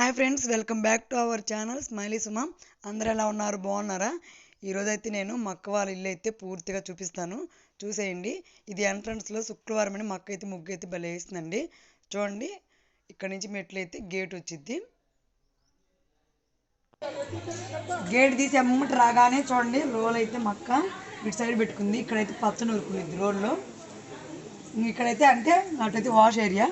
Hi friends welcome back to our channel smiley Suma అందరూ ఎలా ఉన్నారు? బాగున్నారా? ఈరోజైతే నేను మక్క వాళ్ళ ఇల్లు అయితే పూర్తిగా చూపిస్తాను. చూసేయండి. ఇది ఎంట్రన్స్లో శుక్రవారం అని మక్క అయితే ముగ్గు అయితే భలే వేస్తుందండి చూడండి ఇక్కడ నుంచి మెట్లు అయితే గేట్ వచ్చింది గేట్ తీసి అమ్మటి రాగానే చూడండి రోల్ అయితే మక్క ఇటు సైడ్ పెట్టుకుంది. ఇక్కడైతే పచ్చని ఉరుకుంది రోడ్లో. ఇక్కడైతే అంటే అటైతే వాష్ ఏరియా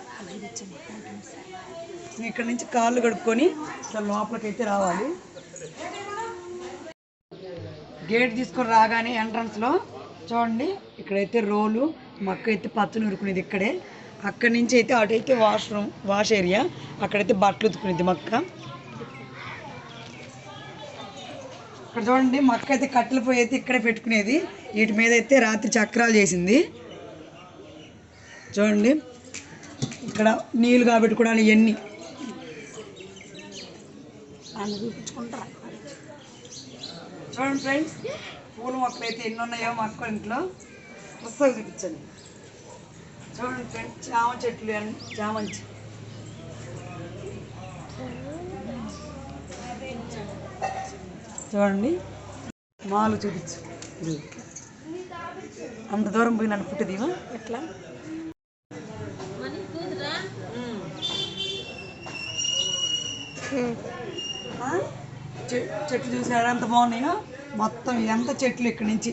ఇక్కడ నుంచి కాళ్ళు కడుక్కొని ఇట్లా లోపలికైతే రావాలి. గేట్ తీసుకొని రాగానే ఎంట్రన్స్లో చూడండి ఇక్కడైతే రోలు మక్క అయితే పచ్చని ఉరుకునేది ఇక్కడే. అక్కడి నుంచి అయితే అటైతే వాష్రూమ్ వాష్ ఏరియా అక్కడైతే బట్టలు ఉతుకునేది మక్క. ఇక్కడ చూడండి మక్క అయితే కట్టెలు పోయి అయితే ఇక్కడే పెట్టుకునేది. వీటి మీద అయితే రాత్రి చక్రాలు చేసింది. చూడండి ఇక్కడ నీళ్ళు కాబెట్టుకోవడానికి ఇవన్నీ నన్ను చూపించుకుంటారా? చూడండి ఫ్రెండ్స్ పూల మొక్కలు అయితే ఎన్ని ఉన్నాయో మా అక్క ఇంట్లో. పుస్తకం చూపించండి. చూడండి ఫ్రెండ్స్ చామ చెట్లు అన్ని చామంచి చూడండి మాలు చూపించు. అంత దూరం పోయి నన్ను పుట్టిదివా? ఎట్లా ఆ? చె- చెట్లు చూసారా ఎంత బాగున్నాయో. మొత్తం ఎంత చెట్లు ఇక్కడి నుంచి.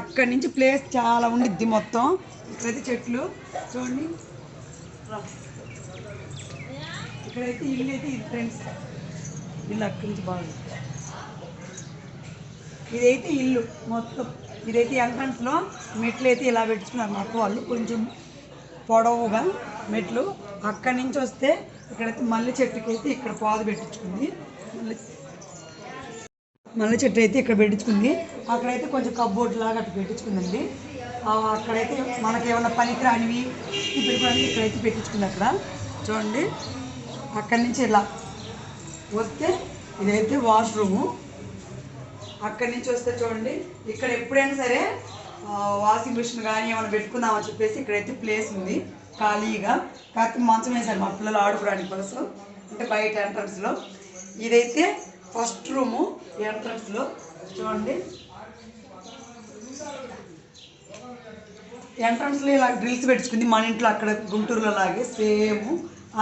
అక్కడి నుంచి ప్లేస్ చాలా ఉండిద్ది మొత్తం. ఇక్కడైతే చెట్లు. చూడండి. ఇక్కడైతే ఇల్లు అయితే ఇది ఫ్రెండ్స్. ఇల్లు అక్కడి నుంచి బాగుంది ఇదైతే ఇల్లు మొత్తం. ఇదైతే ఎంట్రన్స్లో మెట్లు అయితే ఇలా పెట్టుకున్నారు మాకు వాళ్ళు. కొంచెం పొడవుగా మెట్లు. అక్కడి నుంచి వస్తే ఇక్కడైతే మల్లె చెట్టుకి అయితే ఇక్కడ పాదు పెట్టించుకుంది. మళ్ళీ మల్లె చెట్టు అయితే ఇక్కడ పెట్టించుకుంది. అక్కడైతే కొంచెం కబ్బోర్డ్ లాగా అట్లా పెట్టించుకుందండి. అక్కడైతే మనకి ఏమైనా పనికిరానివి పెట్టుకోవడానికి ఇక్కడైతే పెట్టించుకుంది అక్కడ. చూడండి అక్కడి నుంచి ఇలా వస్తే ఇదైతే వాష్రూము అక్కడి నుంచి వస్తే చూడండి ఇక్కడ ఎప్పుడైనా సరే వాషింగ్ మిషన్ కానీ ఏమైనా పెట్టుకుందామని చెప్పేసి ఇక్కడైతే ప్లేస్ ఉంది ఖాళీగా. కాకపోతే మంచం వేశారు మా పిల్లలు ఆడుకోవడానికి కోసం అంటే బయట ఎంట్రన్స్లో ఇదైతే ఫస్ట్ రూము ఎంట్రన్స్లో చూడండి. ఎంట్రన్స్లో ఇలా డ్రిల్స్ పెట్టించుకుంది. మన ఇంట్లో అక్కడ గుంటూరులో లాగే సేమ్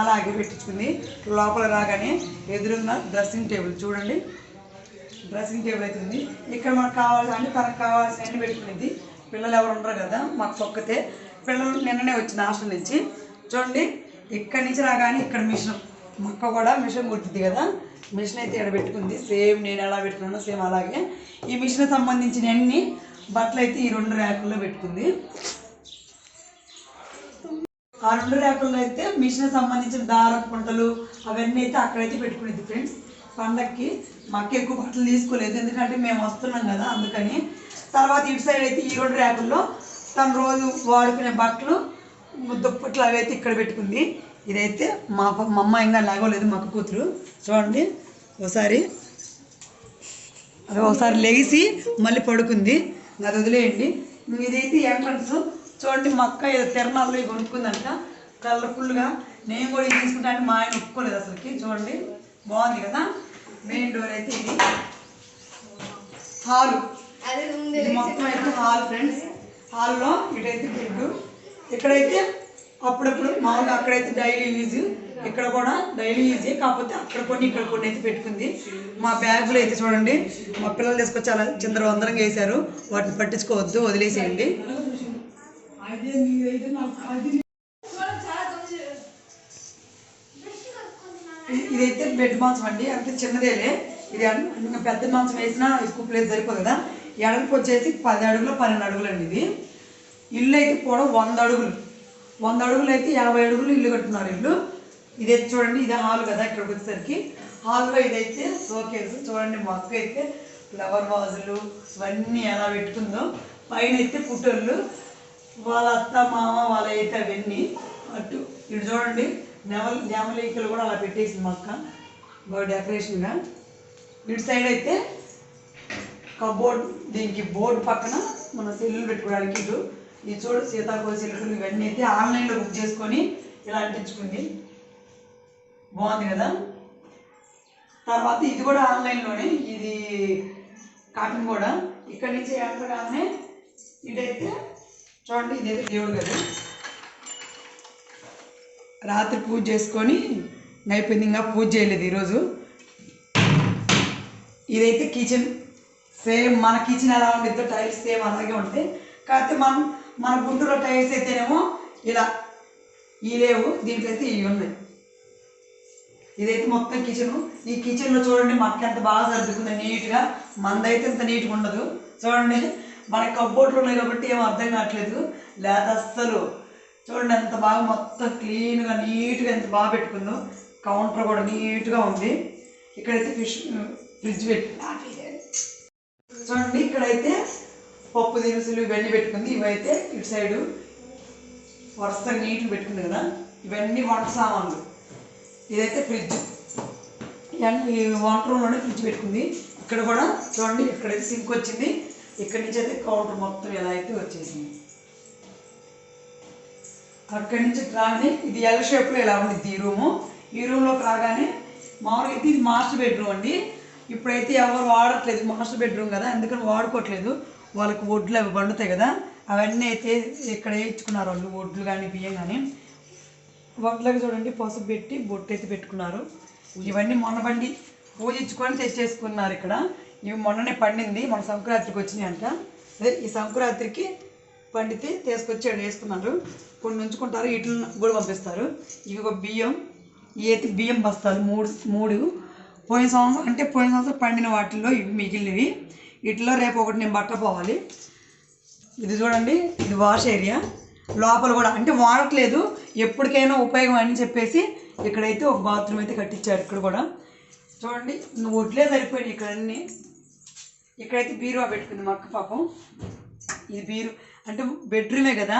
అలాగే పెట్టించుకుంది. లోపల రాగానే ఎదురున్న డ్రెస్సింగ్ టేబుల్ చూడండి. డ్రెస్సింగ్ టేబుల్ అవుతుంది ఇక్కడ మనకు కావాల్సిన తనకు కావాల్సిన అన్ని పెట్టుకునేది. పిల్లలు ఎవరు ఉండరు కదా మాకు ఒక్కతే. పిల్లలు నిన్ననే వచ్చిన హాస్టల్ నుంచి. చూడండి ఇక్కడి నుంచి రాగానే ఇక్కడ మిషన్ మక్క కూడా మిషన్ గుర్తుంది కదా. మిషన్ అయితే ఇక్కడ పెట్టుకుంది. సేమ్ నేను ఎలా పెట్టుకున్నానో సేమ్ అలాగే. ఈ మిషన్ సంబంధించిన అన్ని బట్టలు అయితే ఈ రెండు ర్యాకుల్లో పెట్టుకుంది. ఆ రెండు ర్యాకుల్లో అయితే మిషన్ సంబంధించిన దారం పుంటలు అవన్నీ అయితే అక్కడైతే పెట్టుకునేది ఫ్రెండ్స్. పండక్కి మాకు ఎక్కువ బట్టలు తీసుకోలేదు. ఎందుకంటే మేము వస్తున్నాం కదా అందుకని. తర్వాత ఇటు సైడ్ అయితే ఈ రెండు ర్యాకుల్లో తను రోజు వాడుకునే బట్టలు దుప్పట్లు అవి అయితే ఇక్కడ పెట్టుకుంది. ఇదైతే మా మా అమ్మ ఇంకా లాగోలేదు మాకు కూతురు. చూడండి. ఒకసారి. అది ఒకసారి లేచి మళ్ళీ పడుకుంది. అది వదిలేయండి. ఇదైతే ఎంట్రన్స్ చూడండి మా అక్క ఏదో తిరణాల్లో కొనుక్కుందంట. కలర్ఫుల్గా. నేను కూడా ఇది తీసుకుంటాను మా ఆయన ఒప్పుకోలేదు అసలుకి. చూడండి. బాగుంది కదా? మెయిన్ డోర్ అయితే ఇది. హాలు. ఇది మొత్తం అయితే హాల్ ఫ్రెండ్స్. హాల్లో ఇటైతే బెడ్ ఇక్కడైతే అప్పుడప్పుడు మామూలుగా అక్కడైతే డైలీ యూజ్ ఇక్కడ కూడా డైలీ ఈజీ కాకపోతే అక్కడ కొన్ని ఇక్కడ కొన్ని అయితే పెట్టుకుంది. మా బ్యాగులు అయితే చూడండి మా పిల్లలు తీసుకొచ్చి అలా చిందర వందరంగా వేశారు వాటిని పట్టించుకోవద్దు వదిలేసేయండి. ఇదైతే బెడ్ మాంసం అండి. అంటే చిన్నదేలే. ఇది ఇంకా పెద్ద మాంసం వేసినా ఎక్కువ ప్లేస్ సరిపోదు కదా. ఎడలకు వచ్చేసి పది అడుగులు పన్నెండు అడుగులు అండి ఇది. ఇల్లు అయితే కూడా వంద అడుగులు. వంద అడుగులు అయితే యాభై అడుగులు ఇల్లు కట్టున్నారు ఇల్లు. ఇదైతే చూడండి ఇదే హాల్ కదా ఇక్కడికి వచ్చేసరికి. హాల్లో ఇదైతే షోకేస్ చూడండి మొక్క అయితే ఫ్లవర్ వాజులు ఇవన్నీ ఎలా పెట్టుకుందో. పైన అయితే పుట్టోళ్ళు వాళ్ళ అత్త మామ వాళ్ళ అయితే అవన్నీ. అటు ఇటు చూడండి నెమల నెమలికలు కూడా అలా పెట్టేసింది మొక్క బాగా డెకరేషన్గా ఇటు సైడ్ అయితే కబోర్డ్ దీనికి బోర్డు పక్కన మన సెల్లు పెట్టుకోవడానికి ఇటు. ఇది చూడు సీతాకోల సిల్కులు ఇవన్నీ అయితే ఆన్లైన్లో బుక్ చేసుకొని ఇలా అంటించుకుంది. బాగుంది కదా? తర్వాత ఇది కూడా ఆన్లైన్లోనే ఇది కాటన్ కూడా. ఇక్కడి నుంచి ఎంటర్ ఇదైతే చూడండి ఇదైతే దేవుడు కదా. రాత్రి పూజ చేసుకొని అయిపోయింది ఇంకా పూజ చేయలేదు ఈరోజు. ఇదైతే కిచెన్ సేమ్ మన కిచెన్ ఎలా ఉండిద్దో టైల్స్ సేమ్ అలాగే ఉంటాయి కాకపోతే మనం మన గుంటూరు టైల్స్ అయితేనేమో ఇలా ఈ లేవు దీంట్లో అయితే ఇవి ఉన్నాయి. ఇదైతే మొత్తం కిచెన్ ఈ కిచెన్లో చూడండి మనకి ఎంత బాగా సర్దుకుంది నీట్గా మనదైతే ఇంత నీట్గా ఉండదు. చూడండి మన కబ్బోర్డ్లు ఉన్నాయి కాబట్టి ఏం అర్థం కావట్లేదు. లేత అస్సలు. చూడండి ఎంత బాగా మొత్తం క్లీన్గా నీట్గా ఎంత బాగా పెట్టుకుందో. కౌంటర్ కూడా నీట్గా ఉంది. ఇక్కడైతే ఫిష్ ఫ్రిడ్జ్ పెట్టి. చూడండి ఇక్కడైతే పప్పు దినుసులు ఇవన్నీ పెట్టుకుంది. ఇవైతే ఇటు సైడు వరుసగా నీట్గా పెట్టుకుంది కదా. ఇవన్నీ వంట సామాన్లు. ఇదైతే ఫ్రిడ్జ్. ఈ వంట రూమ్లోనే ఫ్రిడ్జ్ పెట్టుకుంది. ఇక్కడ కూడా చూడండి ఇక్కడైతే సింక్ వచ్చింది. ఇక్కడి నుంచి అయితే కౌంటర్ మొత్తం ఎలా అయితే వచ్చేసింది. అక్కడి నుంచి రాగానే ఇది ఎల్ షేప్లో ఇలా ఉండిద్ది ఈ రూము? ఈ రూమ్లోకి రాగానే మామూలుగా అయితే ఇది మాస్టర్ బెడ్రూమ్ అండి. ఇప్పుడైతే ఎవరు వాడట్లేదు మాస్టర్ బెడ్రూమ్ కదా అందుకని వాడుకోవట్లేదు. వాళ్ళకి వడ్లు అవి పండుతాయి కదా అవన్నీ అయితే ఇక్కడ వేయించుకున్నారు వాళ్ళు వడ్లు కానీ బియ్యం కానీ. వడ్లకి చూడండి పసుపు పెట్టి బొట్టు అయితే పెట్టుకున్నారు. ఇవన్నీ మొన్న బండి పూజించుకొని తెచ్చేసుకున్నారు ఇక్కడ. ఇవి మొన్ననే పండింది మన సంక్రాంతికి వచ్చినాయి అంట అదే ఈ సంక్రాంతికి పండితే తీసుకొచ్చి వేసుకున్నారు. కొన్ని ఉంచుకుంటారు వీటిని కూడా పంపిస్తారు. ఇవి ఒక బియ్యం ఈ బియ్యం బస్తాలు మూడు మూడు. పోయిన సంవత్సరం అంటే పోయిన సంవత్సరం పండిన వాటిల్లో ఇవి మిగిలినవి. వీటిలో రేపు ఒకటి నేను బట్ట పోవాలి ఇది చూడండి ఇది వాష్ ఏరియా. లోపల కూడా అంటే వాడట్లేదు. ఎప్పటికైనా ఉపయోగం అని చెప్పేసి ఇక్కడైతే ఒక బాత్రూమ్ అయితే కట్టించారు ఇక్కడ కూడా. చూడండి నువ్వు వడ్లే సరిపోయినాయి ఇక్కడ అన్నీ. ఇక్కడైతే బీరువా పెట్టుకుంది మా అక్క పాపం. ఇది బీరు అంటే బెడ్రూమే కదా.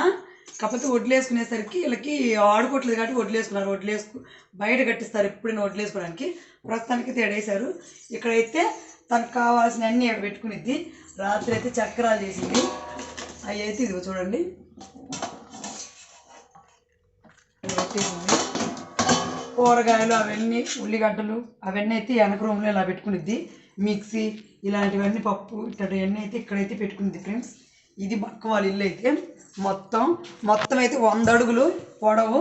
కాకపోతే వడ్లేసుకునేసరికి వీళ్ళకి ఆడుకోవట్లేదు కాబట్టి వడ్లేసుకున్నారు వడ్లేసుకు బయట కట్టిస్తారు ఎప్పుడైనా వడ్లేసుకోవడానికి ప్రస్తుతానికి తేడేశారు ఇక్కడైతే తనకు కావాల్సిన అన్నీ ఇక్కడ పెట్టుకునిద్ది. రాత్రి అయితే చక్రాలు చేసింది. అవి అయితే ఇదిగో చూడండి. పెట్టేసింది కూరగాయలు అవన్నీ ఉల్లిగడ్డలు అవన్నీ అయితే వెనక రూమ్లో ఇలా పెట్టుకునిద్ది. మిక్సీ ఇలాంటివన్నీ పప్పు ఇట్లాంటివన్నీ అయితే ఇక్కడైతే పెట్టుకుంది ఫ్రెండ్స్ ఇది పక్క వాళ్ళ ఇల్లు అయితే మొత్తం మొత్తం అయితే వంద అడుగులు పొడవు.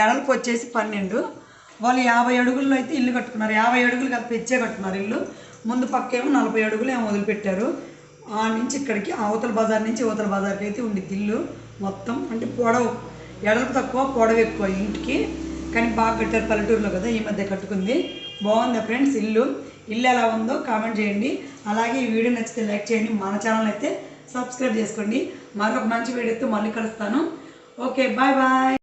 ఎడలకు వచ్చేసి పన్నెండు. వాళ్ళు యాభై అడుగుల్లో అయితే ఇల్లు కట్టుకున్నారు. యాభై అడుగులు కలిపి పెంచే కట్టుకున్నారు ఇల్లు. ముందు పక్క ఏమో నలభై అడుగులు ఏమో వదిలిపెట్టారు. ఆ నుంచి ఇక్కడికి అవతల బజార్ నుంచి అవతల బజార్కి అయితే ఉండి ఇల్లు. మొత్తం అంటే పొడవు. ఎడలకు తక్కువ పొడవు ఎక్కువ ఇంటికి. కానీ బాగా కట్టారు పల్లెటూరులో కదా ఈ మధ్య కట్టుకుంది. బాగుంది ఫ్రెండ్స్ ఇల్లు. ఇల్లు ఎలా ఉందో కామెంట్ చేయండి. అలాగే ఈ వీడియో నచ్చితే లైక్ చేయండి. మన ఛానల్ అయితే సబ్స్క్రైబ్ చేసుకోండి. మరొక మంచి వీడియోతో మళ్ళీ కలుస్తాను. Okay bye bye.